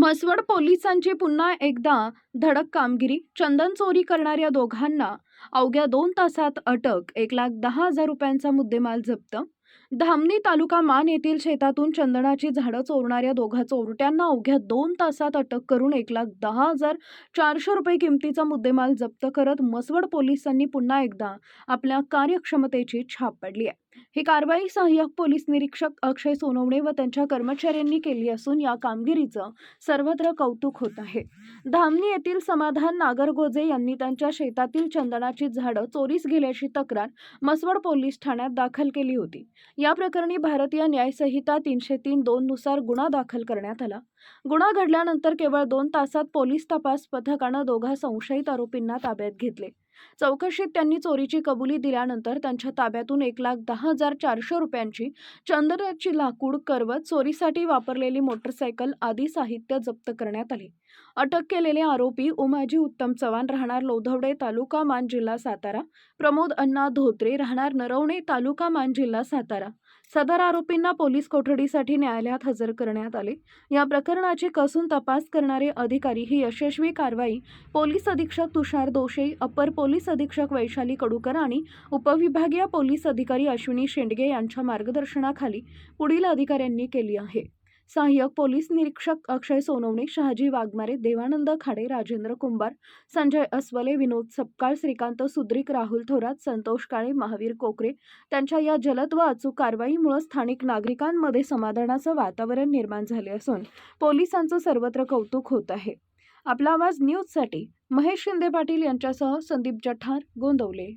म्हसवड पोलिसांची पुन्हा एकदा धडक कामगिरी चंदन चोरी करणाऱ्या दोघांना अवघ्या दोन तासात अटक एक लाख दहा हजार रुपयांचा मुद्देमाल जप्त. धामणी तालुका मान येथील शेतातून चंदनाची झाडं चोरणाऱ्या दोघा चोरट्यांना अवघ्या दोन तासात अटक करून एक लाख दहा हजार चारशे रुपये किमतीचा मुद्देमाल जप्त करत म्हसवड पोलिसांनी पुन्हा एकदा आपल्या कार्यक्षमतेची छाप पाडली आहे. ही कारवाई सहाय्यक पोलीस निरीक्षक अक्षय सोनवणे व त्यांच्या कर्मचाऱ्यांनी केली असून या कामगिरीचं सर्वत्र कौतुक होत आहे. धामणी येथील समाधान नागरगोजे यांनी त्यांच्या शेतातील चंदनाची झाडं चोरीस गेल्याची तक्रार मसवड पोलीस ठाण्यात दाखल केली होती. या प्रकरणी भारतीय न्यायसंहिता तीनशे तीन दोन नुसार गुन्हा दाखल करण्यात आला. गुन्हा घडल्यानंतर केवळ दोन तासात पोलीस तपास पथकानं दोघा संशयित आरोपींना ताब्यात घेतले. चौकशीत त्यांनी चोरीची कबुली दिल्यानंतर त्यांच्या ताब्यातून एक लाख दहा हजार चारशे रुपयांची चंदनाची लाकूड करवत चोरीसाठी वापरलेली मोटरसायकल आदी साहित्य जप्त करण्यात आले. अटक केलेले आरोपी उमाजी उत्तम चव्हाण राहणार लोधवडे तालुका मान जिल्हा सातारा प्रमोद अण्णा धोत्रे राहणार नरवणे तालुका मान जिल्हा सातारा. सदर आरोपींना पोलीस कोठडीसाठी न्यायालयात हजर करण्यात आले. या प्रकरणाची कसून तपास करणारे अधिकारी ही यशस्वी कारवाई पोलीस अधीक्षक तुषार दोषे अपर पोलीस अधीक्षक वैशाली कडूकर आणि उपविभागीय पोलीस अधिकारी अश्विनी शेंडगे यांच्या मार्गदर्शनाखाली पुढील अधिकाऱ्यांनी केली आहे. सहाय्यक पोलीस निरीक्षक अक्षय सोनवणे शहाजी वाघमारे देवानंद खाडे राजेंद्र कुंभार संजय अस्वले विनोद सपकाळ श्रीकांत सुद्रिक राहुल थोरात संतोष काळे महावीर कोकरे त्यांच्या या जलद व अचूक कारवाईमुळे स्थानिक नागरिकांमध्ये समाधानाचं वातावरण निर्माण झाले असून पोलिसांचं सर्वत्र कौतुक होत आहे. आपला आवाज न्यूजसाठी महेश शिंदे पाटील यांच्यासह संदीप जठार गोंदवले.